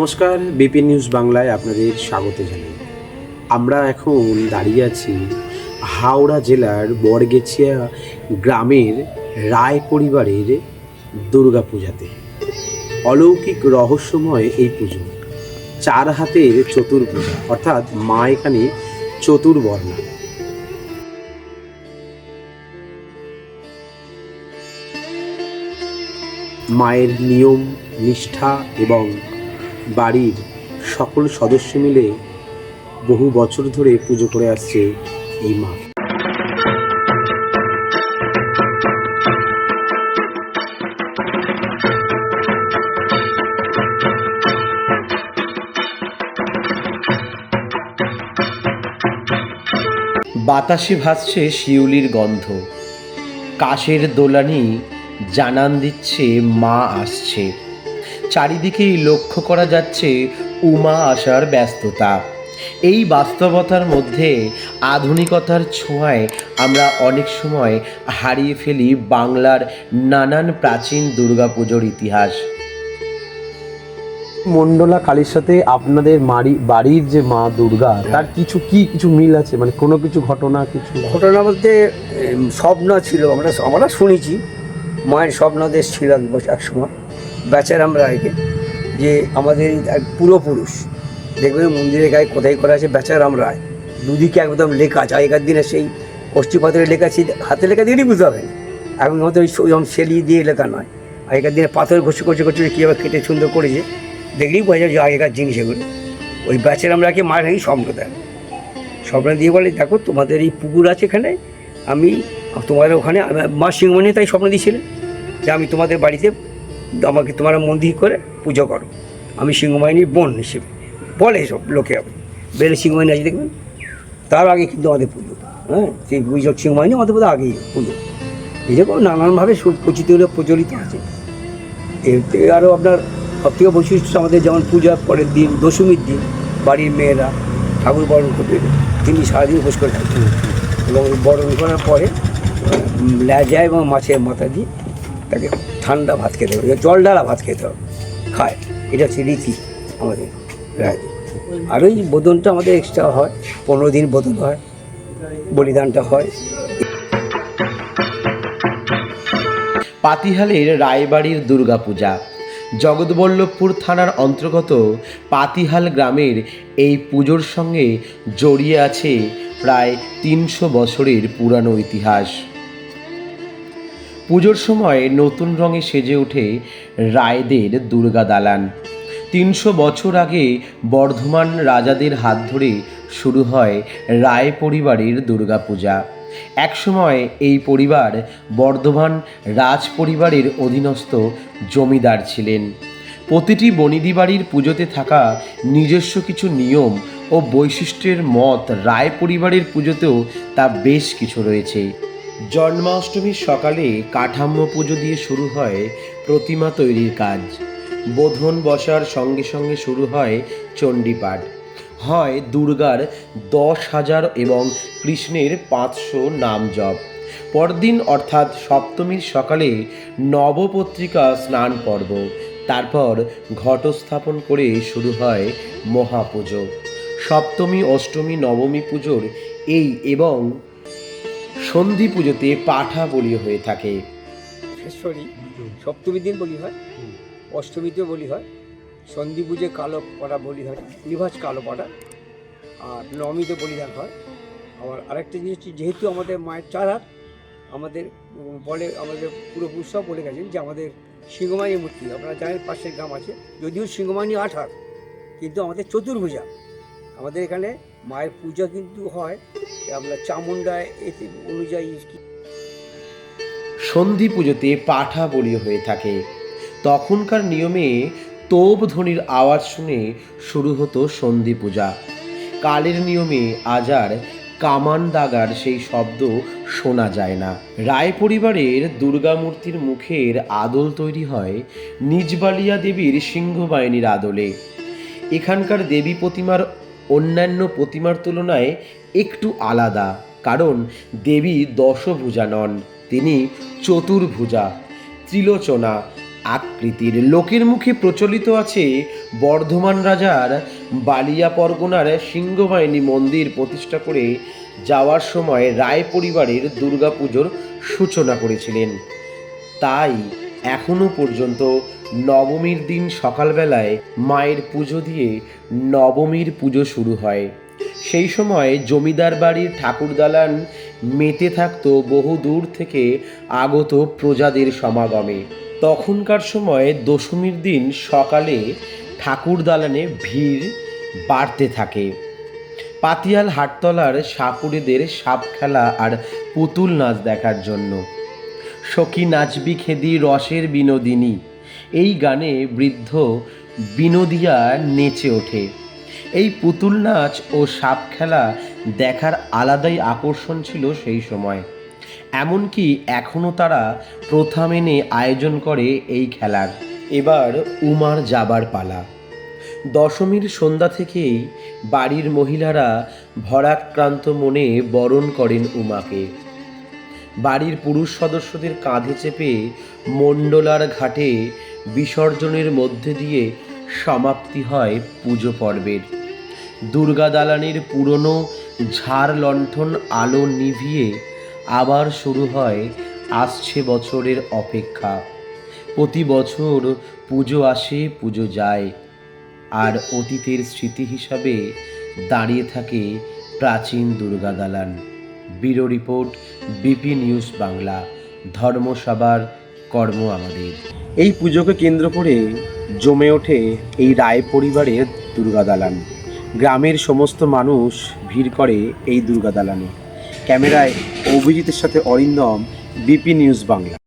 নমস্কার, BP news বাংলায় আপনাদের স্বাগত জানাই। আমরা এখন দাঁড়িয়ে আছি হাওড়া জেলার বরগেছিয়া গ্রামের রায় পরিবারের দুর্গাপূজাতে অলৌকিক রহস্যময় এই পুজো, চার হাতের চতুর্ভুজা অর্থাৎ মা এখানে চতুর্বর্ণা মায়ের নিয়ম, নিষ্ঠা এবং বাড়ির সকল সদস্য মিলে বহু বছর ধরে পুজো করে আসছে এই মা। বাতাসে ভাসছে শিউলির গন্ধ। কাশের দোলানি জানান দিচ্ছে মা আসছে। চারিদিকেই লক্ষ্য করা যাচ্ছে উমা আসার ব্যস্ততা। এই বাস্তবতার মধ্যে আধুনিকতার ছোঁয়ায় আমরা অনেক সময় হারিয়ে ফেলি বাংলার নানান প্রাচীন দুর্গাপুজোর ইতিহাস। মন্ডলা কালীর সাথে আপনাদের মারি বাড়ির যে মা দুর্গা তার কিছু কি কিছু মিল আছে? মানে কোনো কিছু ঘটনা কিছু? ঘটনা বলতে স্বপ্ন ছিল আমরা আমরা শুনেছি। মায়ের স্বপ্ন স্বপ্নদেশ ছিলাম এক সময়। বেচারাম রায়কে যে আমাদের এক পূর্বপুরুষ দেখবেন মন্দিরের গায়ে কোথায় করা আছে? বেচারাম রায়। দুদিকে একদম লেখা আছে। আগেকার দিনে সেই কষ্টিপাথরের লেখা ছিল। হাতে লেখা দিয়েই বুঝতে হবে এখন হয়তো ওই ওইরকম সেলি দিয়ে লেখা নয়। আগেকার দিনে পাথর ঘষে ঘষে ঘষে কীভাবে কেটে সুন্দর করেছে, দেখলেই বোঝা যায় যে আগেকার জিনিস এগুলো ওই বেচারাম রায়কে মায়ের নাকি স্বপ্ন দেয় স্বপ্ন দিয়ে বলে, দেখো, তোমাদের এই পুকুর আছে এখানে। আমি তোমাদের ওখানে মা সিংহমণি তাই স্বপ্ন দিয়েছিলেন যে আমি তোমাদের বাড়িতে আমাকে তোমরা মন্দির করে পুজো করো। আমি সিংহবাহিনীর বোন হিসেবে। বলে সব লোকে বেলে সিংহবাহিনী আছে দেখবেন? তার আগে কিন্তু আমাদের পুজো। হ্যাঁ? সেই গুজব সিংহবাহিনী আমাদের বোধহয় আগেই পুজো। এরকম নানানভাবে সুপরিচিত হলে প্রচলিত আছে। এতে আরও আপনার সবথেকে বৈশিষ্ট্য আমাদের যেমন পূজা পরের দিন, দশমীর দিন, বাড়ির মেয়েরা ঠাকুর বরণ করবে তিনি সারাদিন উপোস করে থাকবেন এবং বরণ করার পরে লেজা এবং মাছের মাথা দিয়ে তাকে ঠান্ডা ভাত খেতে হবে জল ডালা ভাত খেতে হবে। খায়, এটা হচ্ছে রীতি আমাদের আর ওই বোদনটা আমাদের এক্সট্রা হয়, পনেরো দিন বোদন হয়, বলিদানটা হয়। পাতিহালের রায়বাড়ির দুর্গাপূজা, জগৎবল্লভপুর থানার অন্তর্গত পাতিহাল গ্রামের এই পুজোর সঙ্গে জড়িয়ে আছে প্রায় তিনশো বছরের পুরানো ইতিহাস। পুজোর সময় নতুন রঙে সেজে ওঠে রায়দের দুর্গা দালান। তিনশো বছর আগে বর্ধমান রাজাদের হাত ধরে শুরু হয় রায় পরিবারের দুর্গাপূজা একসময় এই পরিবার বর্ধমান রাজ পরিবারের অধীনস্থ জমিদার ছিলেন। প্রতিটি বনিদি বাড়ির পুজোতে থাকা নিজস্ব কিছু নিয়ম ও বৈশিষ্ট্যের মত রায় পরিবারের পুজোতেও তা বেশ কিছু রয়েছে। জন্মাষ্টমীর সকালে কাঠাম্য পুজো দিয়ে শুরু হয় প্রতিমা তৈরির কাজ। বোধন বসার সঙ্গে সঙ্গে শুরু হয় চণ্ডীপাঠ। হয় দুর্গার দশ হাজার এবং কৃষ্ণের পাঁচশো নাম জপ। পরদিন অর্থাৎ সপ্তমীর সকালে নবপত্রিকা স্নান পর্ব। তারপর ঘটস্থাপন করে শুরু হয় মহাপুজো। সপ্তমী, অষ্টমী, নবমী পুজোর এই এবং সন্ধি পুজোতে পাঠা বলি হয়ে থাকে। সরি সপ্তমীর দিন বলি হয়, অষ্টমীতেও বলি হয়, সন্ধি পুজো কালো পাড়া বলি হয় নিভাজ কালো পাড়া আর নবমীতে বলিদান হয়। আবার আরেকটা জিনিস যেহেতু আমাদের মায়ের চার হাত, আমাদের বলে, আমাদের পূর্বপুরুষরাও বলে গেছেন যে আমাদের সিংহমানি মূর্তি, আপনারা জানেন পাশের গ্রাম আছে, যদিও সিংহমানি আট হাত, কিন্তু আমাদের চতুর্ভুজা, আমাদের এখানে মায়ের পূজা কিন্তু হয় আমরা চামুন্ডা এতে অনুযায়ী সন্ধি পুজোতে পাঠা বলি হয়ে থাকে। তখনকার নিয়মে তোপ ধ্বনির আওয়াজ শুনে শুরু হতো সন্ধি পূজা। কালের নিয়মে আজার কামান দাগার সেই শব্দ শোনা যায় না। রায় পরিবারের দুর্গা মূর্তির মুখের আদল তৈরি হয় নিজবালিয়া দেবীর সিংহবাহিনীর আদলে। এখানকার দেবী প্রতিমার অন্যান্য প্রতিমার তুলনায় একটু আলাদা, কারণ দেবী দশভুজা নন, তিনি চতুর্ভুজা, ত্রিলোচনা আকৃতির। লোকের মুখে প্রচলিত আছে বর্ধমান রাজার বালিয়া পরগনার সিংহবাহিনী মন্দির প্রতিষ্ঠা করে যাওয়ার সময় রায় পরিবারের দুর্গাপুজোর সূচনা করেছিলেন। তাই এখনও পর্যন্ত নবমীর দিন সকালবেলায় মায়ের পুজো দিয়ে নবমীর পুজো শুরু হয়। সেই সময় জমিদার বাড়ির ঠাকুরদালান মেতে থাকত বহু দূর থেকে আগত প্রজাদের সমাগমে। তখনকার সময় দশমীর দিন সকালে ঠাকুর দালানে ভিড় বাড়তে থাকে। পাতিয়াল হাটতলার সাপুরেদের সাপ খেলা আর পুতুল নাচ দেখার জন্য। সখী নাচবি খেদি রসের বিনোদিনী। এই গানে বৃদ্ধ বিনোদিয়া নেচে ওঠে। এই পুতুল নাচ ও সাপ খেলা দেখার আলাদাই আকর্ষণ ছিল সেই সময়। এমনকি এখনও তারা প্রথা মেনে আয়োজন করে এই খেলার। এবার উমার যাবার পালা। দশমীর সন্ধ্যা থেকেই বাড়ির মহিলারা ভরাক্রান্ত মনে বরণ করেন উমাকে। বাড়ির পুরুষ সদস্যদের কাঁধে চেপে মণ্ডলার ঘাটে বিসর্জনের মধ্যে দিয়ে সমাপ্তি হয় পুজো পর্বের। দুর্গা দালানের পুরনো ঝাড় লণ্ঠন আলো নিভিয়ে আবার শুরু হয় আসছে বছরের অপেক্ষা। প্রতি বছর পুজো আসে, পুজো যায়। আর অতীতের স্মৃতি হিসাবে দাঁড়িয়ে থাকে প্রাচীন দুর্গা দালান। Bureau report BP news Bangla. ধর্মসভার কর্ম আমাদের। এই পুজোকে কেন্দ্র করে জমে ওঠে এই রায় পরিবারের দুর্গা দালান। গ্রামের সমস্ত মানুষ ভিড় করে এই দুর্গা দালানে। ক্যামেরায় অভিজিতের সাথে অরিন্দম, বিপি নিউজ বাংলা।